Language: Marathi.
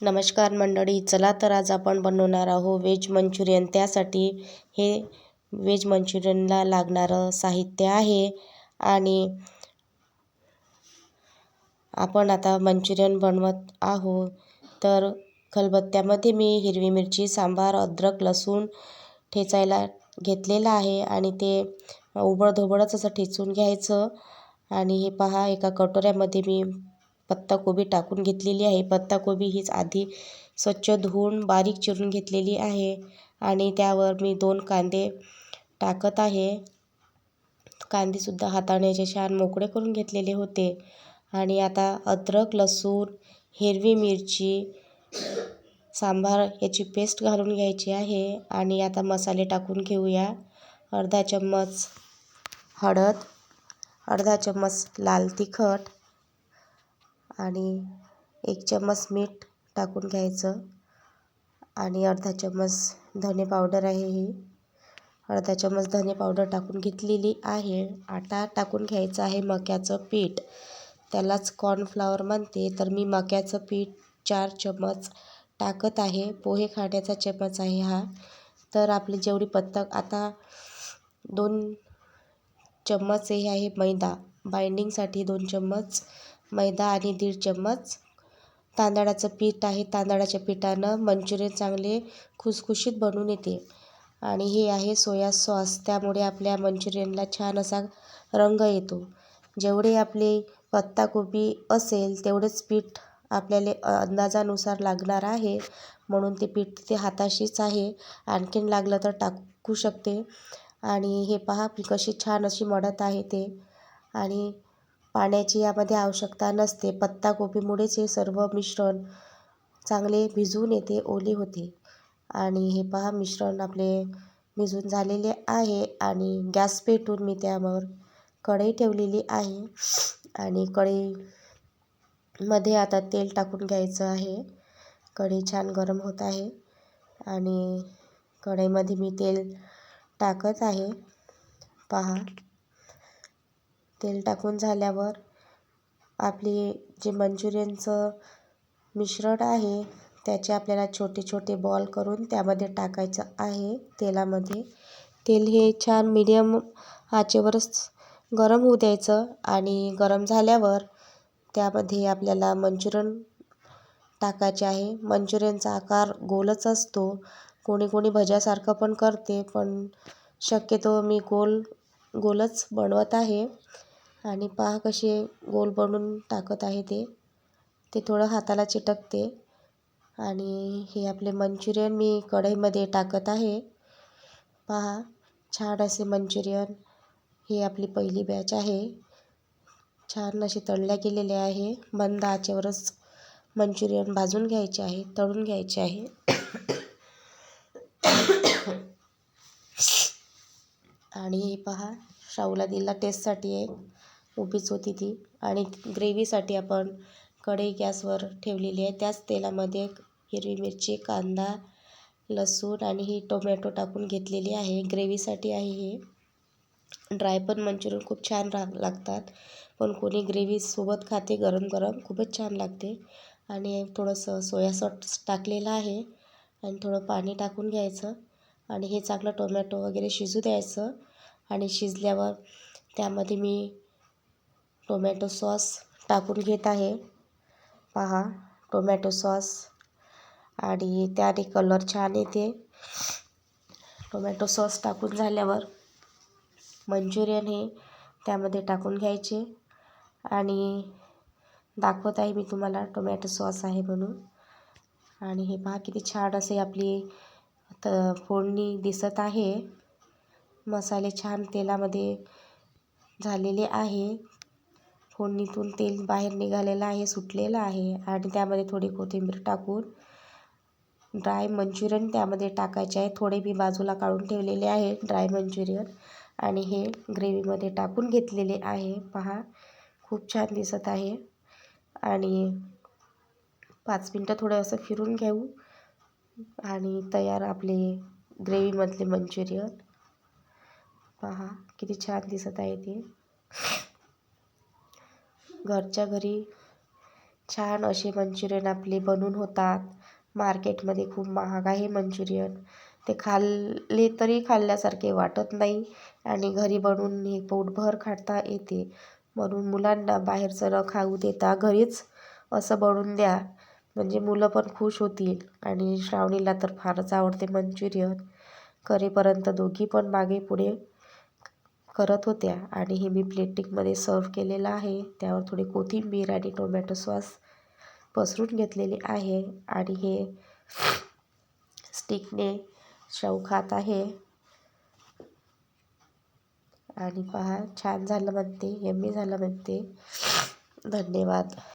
नमस्कार मंडळी चला तर आज आपण बनवणार आहोत व्हेज मंचुरियन. त्यासाठी हे व्हेज मंचुरियनला लागणारं साहित्य आहे आणि आपण आता मंचुरियन बनवत आहोत. तर खलबत्त्यामध्ये मी हिरवी मिरची सांबार अद्रक लसूण ठेचायला घेतलेलं आहे आणि ते उबडधोबडच असं ठेचून घ्यायचं. आणि हे पहा एका कटोऱ्यामध्ये मी पत्ताकोबी टाकून घेतलेली आहे. पत्ताकोबी हीच आधी स्वच्छ धुवून बारीक चिरून घेतलेली आहे आणि त्यावर मी दोन कांदे टाकत आहे. कांदेसुद्धा हाताने असे छान मोकळे करून घेतलेले होते. आणि आता अद्रक लसूण हिरवी मिरची सांबार याची पेस्ट घालून घ्यायची आहे आणि आता मसाले टाकून घेऊया. अर्धा चम्मच हळद अर्धा चम्मच लाल तिखट आणि एक चम्मच मीठ टाकून घ्यायचं. आणि अर्धा चम्मच धने पावडर आहे ही. अर्धा चम्मच धने पावडर टाकून घेतलेली आहे. आटा टाकून घ्यायचं आहे मक्याचं पीठ. त्यालाच कॉर्नफ्लावर म्हणते. तर मी मक्याचं पीठ चार चम्मच टाकत आहे. पोहे खाण्याचा चम्मच आहे हा. तर आपली जेवढी पत्तक आता दोन चम्मच हे आहे मैदा. बाइंडिंगसाठी दोन चम्मच मैदा आणि दीड चम्मच. तांदळाचं पीठ आहे. तांदळाच्या पिठानं मंचुरियन चांगले खुसखुशीत बनून येते. आणि हे आहे सोया सॉस. त्यामुळे आपल्या मंचुरियनला छान असा रंग येतो. जेवढे आपले पत्ताकोबी असेल तेवढेच पीठ आपल्याला अंदाजानुसार लागणार आहे. म्हणून ते पीठ तिथे हाताशीच आहे. आणखीन लागलं तर टाकू शकते. आणि हे पहा कशी छान अशी मडत आहे ते. आणि पाण्याची यामध्ये आवश्यकता नसते. पत्ताकोबीमुळेच हे सर्व मिश्रण चांगले भिजून येते ओले होते. आणि हे पहा मिश्रण आपले भिजून झालेले आहे आणि गॅस पेटून मी त्यावर कढई ठेवलेली आहे. आणि कढईमध्ये आता तेल टाकून घ्यायचं आहे. कढई छान गरम होत आहे. आणि कढईमध्ये मी तेल टाकत आहे. पहा तेल टाकून झाल्यावर आपली जे मंचुरियनचं मिश्रण आहे त्याचे आपल्याला छोटे छोटे बॉल करून त्यामध्ये टाकायचं आहे तेलामध्ये. तेल हे छान मिडियम आचेवरच गरम होऊ द्यायचं आणि गरम झाल्यावर त्यामध्ये आपल्याला मंचुरियन टाकायचे आहे. मंचुरियनचा आकार गोलच असतो. कोणी कोणी भज्यासारखं पण करते पण शक्यतो मी गोल गोलच बनवत आहे. आणि पहा कसे गोल बनवून टाकत आहे ते. ते थोडं हाताला चिटकते. आणि हे आपले मंचुरियन मी कढईमध्ये टाकत आहे. पहा छान असे मंचुरियन. ही आपली पहिली बॅच आहे. छान असे तळल्या गेलेले आहे. मंद आचेवरच मंचुरियन भाजून घ्यायचे आहे तळून घ्यायचे आहे. आणि हे पहा शाहूला दिला टेस्टसाठी आहे उभीच होती ती. आणि ग्रेव्हीसाठी आपण कढई गॅसवर ठेवलेली आहे. त्याच तेलामध्ये हिरवी मिरची कांदा लसूण आणि ही टोमॅटो टाकून घेतलेली आहे. ग्रेव्हीसाठी आहे हे. ड्राय पण मंचुरियन खूप छान रा लागतात. पण कोणी ग्रेव्हीसोबत खाते गरम गरम खूपच छान लागते. आणि थोडंसं सोया सॉस टाकलेलं आहे. आणि थोडं पाणी टाकून घ्यायचं. आणि हे चांगलं टोमॅटो वगैरे शिजू द्यायचं. आणि शिजल्यावर त्यामध्ये मी टोमॅटो सॉस टाकून घेत आहे. पहा टोमॅटो सॉस. आणि त्याने कलर छान येते. टोमॅटो सॉस टाकून झाल्यावर मंचुरियन हे त्यामध्ये टाकून घ्यायचे. आणि दाखवत आहे मी तुम्हाला टोमॅटो सॉस आहे म्हणून. आणि हे पहा किती छान असे आपली त फोडणी दिसत आहे. मसाले छान तेलामध्ये झालेले आहे. फोडणीतून तेल बाहेर निघालेलं आहे सुटलेलं आहे आणि त्यामध्ये थोडी कोथिंबीर टाकून ड्राय मंचुरियन त्यामध्ये टाकायचे आहे. थोडे मी बाजूला काढून ठेवलेले आहे ड्राय मंचुरियन आणि हे ग्रेव्हीमध्ये टाकून घेतलेले आहे. पहा खूप छान दिसत आहे. आणि पाच मिनटं थोडं असं फिरून घेऊ. आणि तयार आपले ग्रेव्हीमधले मंचुरियन. पहा किती छान दिसत आहे ते. घरच्या घरी छान असे मंचुरियन आपले बनून होतात. मार्केटमध्ये खूप महाग आहे मंचुरियन. ते खाल्ले तरी खाल्ल्यासारखे वाटत नाही आणि घरी बनवून हे पोटभर खाता येते. म्हणून मुलांना बाहेरचं न खाऊ देता घरीच असं बनवून द्या. म्हणजे मुलं पण खुश होतील. आणि श्रावणीला तर फारच आवडते मंचुरियन. करेपर्यंत दोघी पण मागे पुढे करत होत्या. आणि हे मी प्लेटिंगमध्ये सर्व केलेलं आहे. त्यावर थोडी कोथिंबीर आणि टोमॅटो सॉस पसरून घेतलेले आहे. आणि हे स्टिकने शाऊ खात आहे. आणि पहा छान झालं म्हणते. यम्मी झालं म्हणते. धन्यवाद.